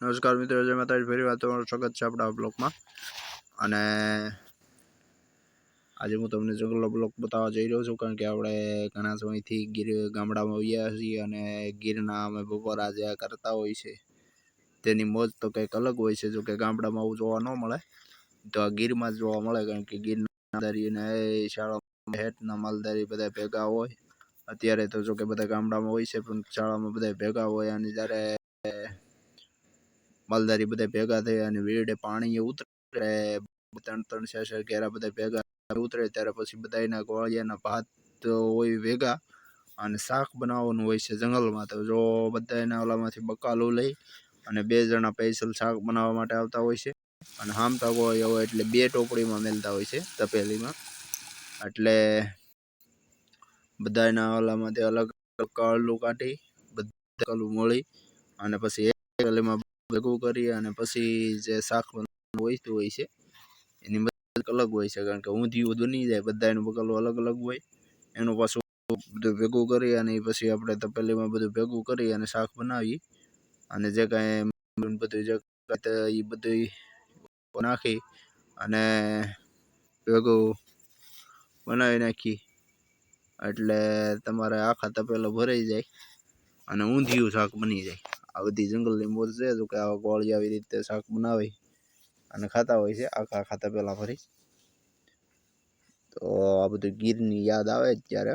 નમસ્કાર મિત્રો, જય માતાજી. ફરી વાત સ્વાગત છે આપણા બ્લોકમાં અને આજે હું તમને જંગલનો બ્લોક બતાવવા જઈ રહ્યો છું, કારણ કે આપણે ઘણા સમયથી ગીર ગામડામાં આવ્યા છીએ અને ગીરના અમે બપોરા જે કરતા હોય છે. તેની મોજ તો કંઈક અલગ હોય છે, જો કે ગામડામાં આવું જોવા ન મળે. તો આ ગીરમાં જ જોવા મળે, કારણ કે ગીરના માલધારી અને એ શાળા હેઠના માલધારી બધા ભેગા હોય. અત્યારે તો જો કે બધા ગામડામાં હોય છે, પણ શાળામાં બધા ભેગા હોય અને જ્યારે માલધારી બધા ભેગા થઈ અને વેડે પાણી ઉતરે, ત્રણ ત્રણ ચાર ચાર ઘેરા બધા ભેગા ઉતરે ત્યારે પછી બધા એના ગોળિયાના ભાત હોય ભેગા અને શાક બનાવવાનું હોય છે જંગલમાં. તો જો બધા એના ઓલામાંથી બકાલું લઈ અને બે જણા પૈસલ શાક બનાવવા માટે આવતા હોય છે. અને હામતા ગોળિયા હોય એટલે બે ટોપડીમાં મેલતા હોય છે તપેલીમાં. એટલે બધા એના ઓલામાંથી અલગ કળલું કાઢી બધા કળું મળી અને પછી એક ભેગું કરી અને પછી જે શાક બનાવવાનું હોય છે, એની મદદ અલગ હોય છે. કારણ કે ઊંધિયું બની જાય બધાનું બગલો અલગ અલગ હોય. એનું પાછું બધું ભેગું કરી અને પછી આપણે તપેલીમાં બધું ભેગું કરી અને શાક બનાવી અને જે કાંઈ બધું જે એ બધું નાખી અને ભેગું બનાવી નાખી. એટલે તમારે આખા તપેલો ભરાઈ જાય અને ઊંધિયું શાક બની જાય. આ બધી જંગલની લીંબુ છે, જો કે આવા ગોળી આવી રીતે શાક બનાવી અને ખાતા હોય છે, આખા ખાતા પહેલાં ફરી. તો આ બધું ગીરની યાદ આવે ત્યારે